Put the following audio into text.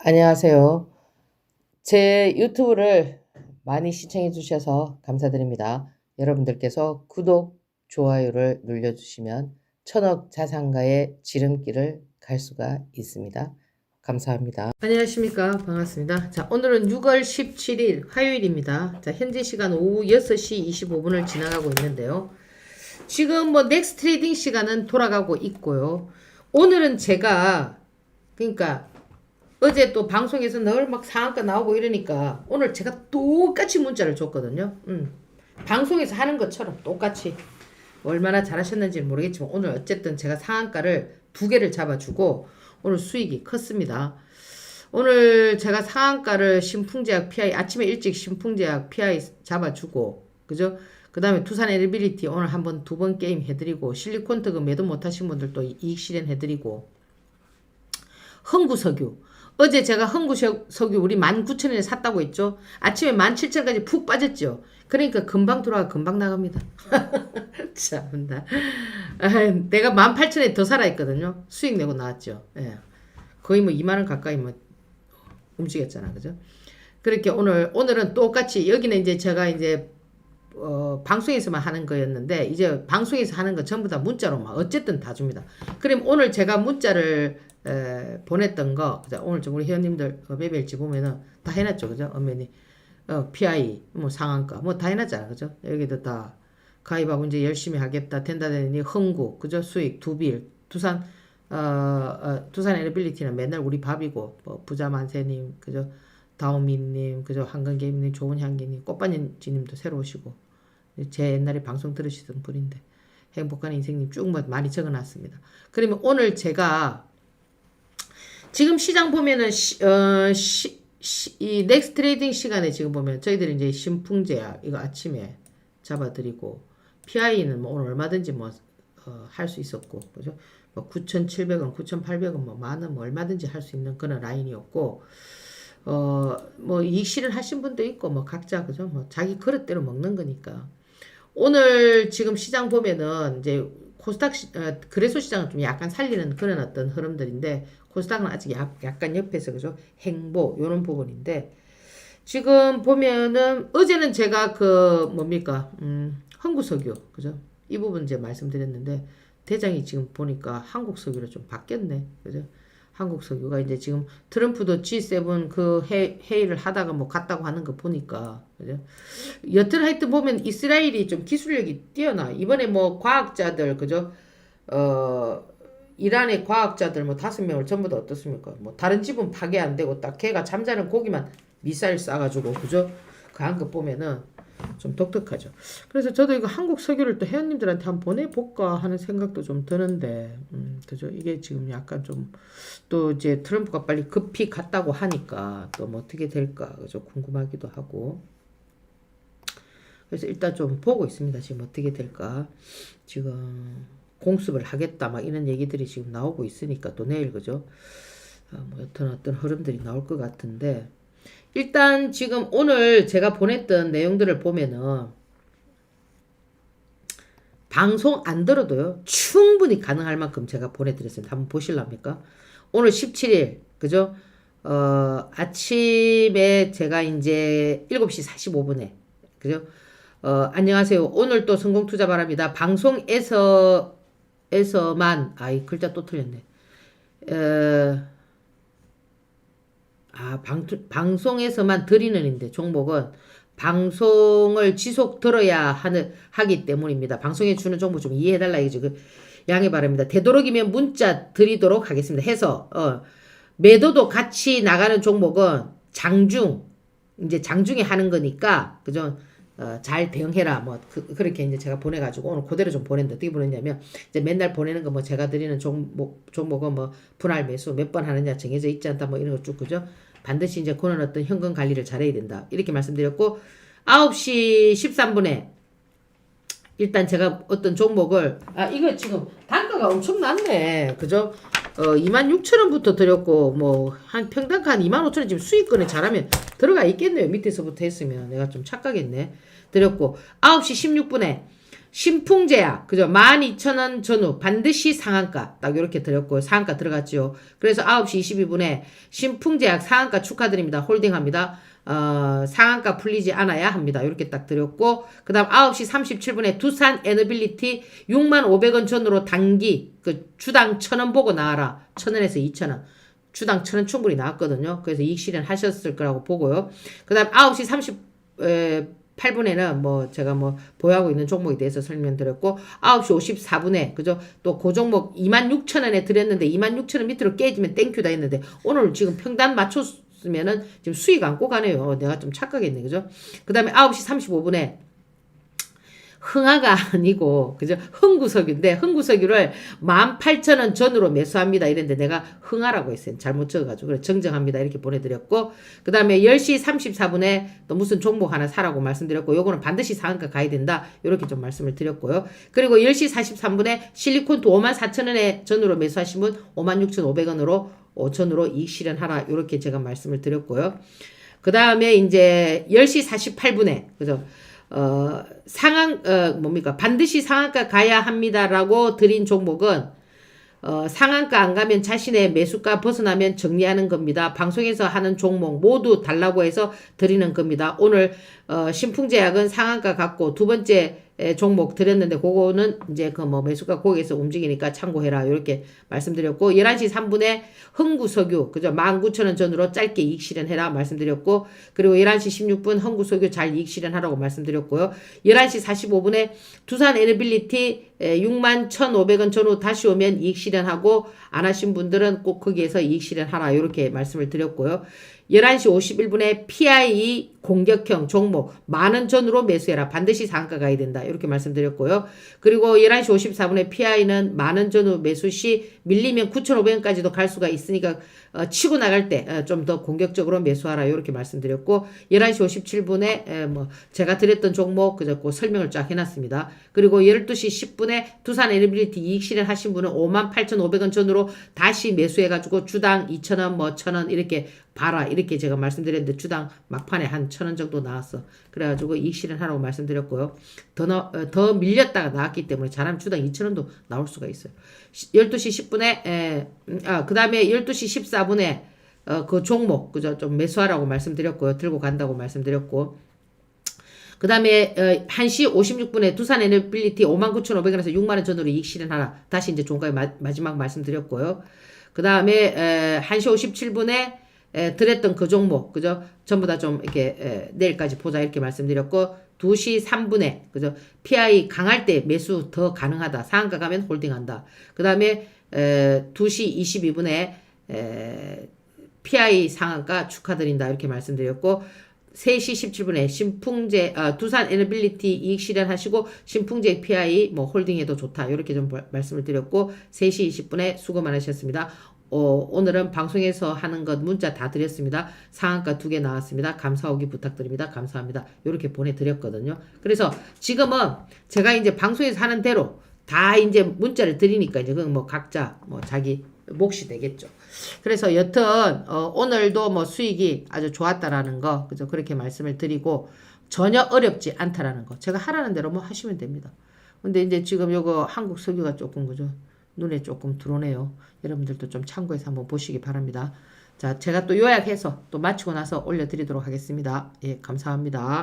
안녕하세요. 제 유튜브를 많이 시청해 주셔서 감사드립니다. 여러분들께서 구독, 좋아요를 눌러주시면 천억 자산가의 지름길을 갈 수가 있습니다. 감사합니다. 안녕하십니까. 반갑습니다. 자, 오늘은 6월 17일 화요일입니다. 자, 현재 시간 오후 6시 25분을 지나가고 있는데요. 지금 뭐 넥스트 트레이딩 시간은 돌아가고 있고요. 오늘은 제가 그러니까 어제 또 방송에서 늘 막 상한가 나오고 이러니까 오늘 제가 똑같이 문자를 줬거든요. 음. 방송에서 하는 것처럼 똑같이 얼마나 잘하셨는지 는 모르겠지만 오늘 어쨌든 제가 상한가를 두 개를 잡아주고 오늘 수익이 컸습니다. 오늘 제가 상한가를 신풍제약 PI 아침에 일찍 신풍제약 PI 잡아주고 그죠? 그 다음에 두산 에리빌리티 오늘 한번 두 번 게임 해드리고 실리콘特매도 못하신 분들도 이익 실현해드리고 흥구석유 어제 제가 흥구석유 우리 19,000원에 샀다고 했죠. 아침에 17,000원까지 푹 빠졌죠. 그러니까 금방 들어와 금방 나갑니다. 참나. 아, 내가 18,000원에 더 살아있거든요. 수익 내고 나왔죠. 예. 거의 뭐 2만원 가까이 뭐 움직였잖아. 그죠? 그렇게 오늘, 오늘은 똑같이 여기는 이제 제가 이제 어, 방송에서만 하는 거였는데 이제 방송에서 하는 거 전부 다 문자로 막 어쨌든 다 줍니다. 그럼 오늘 제가 문자를 에, 보냈던 거 그죠? 오늘 좀 우리 회원님들 어, 매매일지 보면은 다 해놨죠, 그죠? 엄연히 어, PI 뭐 상한가 뭐 다 해놨잖아, 그죠? 여기도 다 가입하고 이제 열심히 하겠다 된다 되니 흥구 그죠? 수익 두빌 두산 어, 어, 두산 에너빌리티는 맨날 우리 밥이고 뭐 부자 만세님 그죠? 다오미님 그죠? 한근게임님 좋은 향기님 꽃반지님도 새로 오시고 제 옛날에 방송 들으시던 분인데 행복한 인생님 쭉뭐 많이 적어놨습니다. 그러면 오늘 제가 지금 시장 보면은 시, 어, 시, 시, 이 넥스트 트레이딩 시간에 지금 보면 저희들이 이제 신풍제약 이거 아침에 잡아드리고 PI는 뭐 오늘 얼마든지 뭐 어, 할수 있었고 그죠? 뭐 9,700원, 9,800원 뭐 만원 뭐 얼마든지 할 수 있는 그런 라인이었고 어 뭐 이익 실현 하신 분도 있고 뭐 각자 그죠? 뭐 자기 그릇대로 먹는 거니까 오늘 지금 시장 보면은 이제 코스닥 시, 어, 거래소 시장을 좀 약간 살리는 그런 어떤 흐름들인데 코스닥은 아직 약, 약간 옆에서 그죠? 행보 요런 부분인데 지금 보면은 어제는 제가 그 뭡니까? 음 한국석유 그죠? 이 부분 이제 말씀드렸는데 대장이 지금 보니까 한국석유로 좀 바뀌었네 그죠 한국 석유가 이제 지금 트럼프도 G7 그 회, 회의를 하다가 뭐 갔다고 하는 거 보니까 그죠? 여튼 하여튼 보면 이스라엘이 좀 기술력이 뛰어나 이번에 뭐 과학자들 그죠? 어 이란의 과학자들 뭐 다섯 명을 전부 다 어떻습니까? 뭐 다른 집은 파괴 안 되고 딱 걔가 잠자는 고기만 미사일 쏴가지고 그죠? 그 한 거 보면은 좀 독특하죠. 그래서 저도 이거 한국 석유를 또 회원님들한테 한번 보내볼까 하는 생각도 좀 드는데, 음, 그죠? 이게 지금 약간 좀, 또 이제 트럼프가 빨리 급히 갔다고 하니까 또 뭐 어떻게 될까, 그죠? 궁금하기도 하고. 그래서 일단 좀 보고 있습니다. 지금 어떻게 될까. 지금 공습을 하겠다, 막 이런 얘기들이 지금 나오고 있으니까 또 내일, 그죠? 어, 뭐 어떤 어떤 흐름들이 나올 것 같은데, 일단 지금 오늘 제가 보냈던 내용들을 보면은 방송 안 들어도요 충분히 가능할 만큼 제가 보내드렸습니다. 한번 보실랍니까? 오늘 17일 그죠? 어 아침에 제가 이제 7시 45분에 그죠? 어 안녕하세요. 오늘 또 성공 투자 바랍니다. 방송에서 에서만 아이 글자 또 틀렸네. 어 아, 방, 방송에서만 드리는 인데 종목은 방송을 지속 들어야 하는 하기 때문입니다. 방송에 주는 정보 좀 이해해달라 이죠. 그 양해 바랍니다. 되도록이면 문자 드리도록 하겠습니다. 해서 어, 매도도 같이 나가는 종목은 장중 이제 장중에 하는 거니까 그죠? 어, 잘 대응해라 뭐 그, 렇게 이제 제가 보내가지고 오늘 그대로 좀 보냈는데 어떻게 보냈냐면 이제 맨날 보내는 거 뭐 제가 드리는 종목 종목은 뭐 분할 매수 몇 번 하느냐 정해져 있지 않다 뭐 이런 거 쭉 그죠? 반드시 이제 그런 어떤 현금 관리를 잘해야 된다. 이렇게 말씀드렸고 9시 13분에 일단 제가 어떤 종목을 아 이거 지금 단가가 엄청 낮네. 그죠? 어 26,000원부터 드렸고 뭐 한 평당가 한 25,000원 지금 수익권에 잘하면 들어가 있겠네요. 밑에서부터 했으면 내가 좀 착각했네. 드렸고 9시 16분에 신풍제약. 그죠? 12,000원 전후 반드시 상한가. 딱 이렇게 드렸고요 상한가 들어갔죠. 그래서 9시 22분에 신풍제약 상한가 축하드립니다. 홀딩합니다. 어, 상한가 풀리지 않아야 합니다. 이렇게 딱 드렸고 그 다음 9시 37분에 두산 에너빌리티 6만 500원 전후로 단기 그 주당 1,000원 보고 나와라. 1,000원에서 2,000원. 주당 1,000원 충분히 나왔거든요. 그래서 이익 실현 하셨을 거라고 보고요. 그 다음 9시 30 에, 8분에는 뭐 제가 뭐 보유하고 있는 종목에 대해서 설명드렸고 9시 54분에 그죠? 또 그 종목 26,000원에 드렸는데 26,000원 밑으로 깨지면 땡큐다 했는데 오늘 지금 평단 맞췄으면은 지금 수익 안고 가네요. 내가 좀 착각했네. 그죠? 그 다음에 9시 35분에 흥하가 아니고 그죠? 흥구석유인데 흥구석유를 18,000원 전으로 매수합니다. 이랬는데 내가 흥하라고 했어요. 잘못 적어가지고. 그래 정정합니다. 이렇게 보내드렸고 그 다음에 10시 34분에 또 무슨 종목 하나 사라고 말씀드렸고 요거는 반드시 상한가 가야 된다. 이렇게 좀 말씀을 드렸고요. 그리고 10시 43분에 실리콘도 54,000원에 전으로 매수하신 분 56,500원으로 5천으로 이익 실현하라. 이렇게 제가 말씀을 드렸고요. 그 다음에 이제 10시 48분에 그죠 어, 상한, 어, 뭡니까. 반드시 상한가 가야 합니다라고 드린 종목은, 어, 상한가 안 가면 자신의 매수가 벗어나면 정리하는 겁니다. 방송에서 하는 종목 모두 달라고 해서 드리는 겁니다. 오늘, 어, 신풍제약은 상한가 갖고 두 번째 에, 종목 드렸는데 그거는 이제 그 뭐 매수가 거기에서 움직이니까 참고해라. 이렇게 말씀드렸고 11시 3분에 흥구석유 그죠? 19,000원 전으로 짧게 이익 실현해라 말씀드렸고 그리고 11시 16분 흥구석유 잘 이익 실현하라고 말씀드렸고요. 11시 45분에 두산 에너빌리티 6만 1,500원 전후 다시 오면 이익 실현하고 안 하신 분들은 꼭 거기에서 이익 실현하라. 이렇게 말씀을 드렸고요. 11시 51분에 PIE 공격형 종목 만원 전으로 매수해라. 반드시 상가 가야 된다. 이렇게 말씀드렸고요. 그리고 11시 54분에 PI는 만원 전후 매수 시 밀리면 9,500원까지도 갈 수가 있으니까 어, 치고 나갈 때 좀 더 공격적으로 매수하라. 이렇게 말씀드렸고 11시 57분에 에, 뭐 제가 드렸던 종목 그저 그 설명을 쫙 해놨습니다. 그리고 12시 10분에 두산 에너빌리티 이익 실현하신 분은 58,500원 전으로 다시 매수해가지고 주당 2,000원 뭐 1,000원 이렇게 봐라 이렇게 제가 말씀드렸는데 주당 막판에 한천 원 정도 나왔어. 그래가지고 이익 실현 하라고 말씀드렸고요. 더, 너, 어, 더 밀렸다가 나왔기 때문에 잘하면 주당 2천 원도 나올 수가 있어요. 12시 10분에 에, 음, 아, 그 다음에 12시 14분에 어, 그 종목 그죠 좀 매수하라고 말씀드렸고요. 들고 간다고 말씀드렸고 그 다음에 어, 1시 56분에 두산 에너빌리티 59,500원에서 6만원 전으로 이익 실현하라. 다시 이제 종가에 마, 마지막 말씀드렸고요. 그 다음에 1시 57분에 에, 드렸던 그 종목, 그죠? 전부 다 좀 이렇게 에, 내일까지 보자 이렇게 말씀드렸고 2시 3분에 그죠? PI 강할 때 매수 더 가능하다. 상한가 가면 홀딩한다. 그 다음에 2시 22분에 에, PI 상한가 축하드린다 이렇게 말씀드렸고 3시 17분에 신풍제 아, 두산 에너빌리티 이익 실현하시고 신풍제 PI 뭐 홀딩해도 좋다 이렇게 좀 말씀을 드렸고 3시 20분에 수고 많으셨습니다. 어, 오늘은 방송에서 하는 것 문자 다 드렸습니다. 상한가 두 개 나왔습니다. 감사 오기 부탁드립니다. 감사합니다. 이렇게 보내드렸거든요. 그래서 지금은 제가 이제 방송에서 하는 대로 다 이제 문자를 드리니까 이제 그건 뭐 각자 뭐 자기 몫이 되겠죠. 그래서 여튼 어, 오늘도 뭐 수익이 아주 좋았다라는 거 그죠 그렇게 말씀을 드리고 전혀 어렵지 않다라는 거 제가 하라는 대로 뭐 하시면 됩니다. 근데 이제 지금 요거 한국 석유가 조금 그죠 눈에 조금 들어오네요. 여러분들도 좀 참고해서 한번 보시기 바랍니다. 자, 제가 또 요약해서 또 마치고 나서 올려드리도록 하겠습니다. 예, 감사합니다.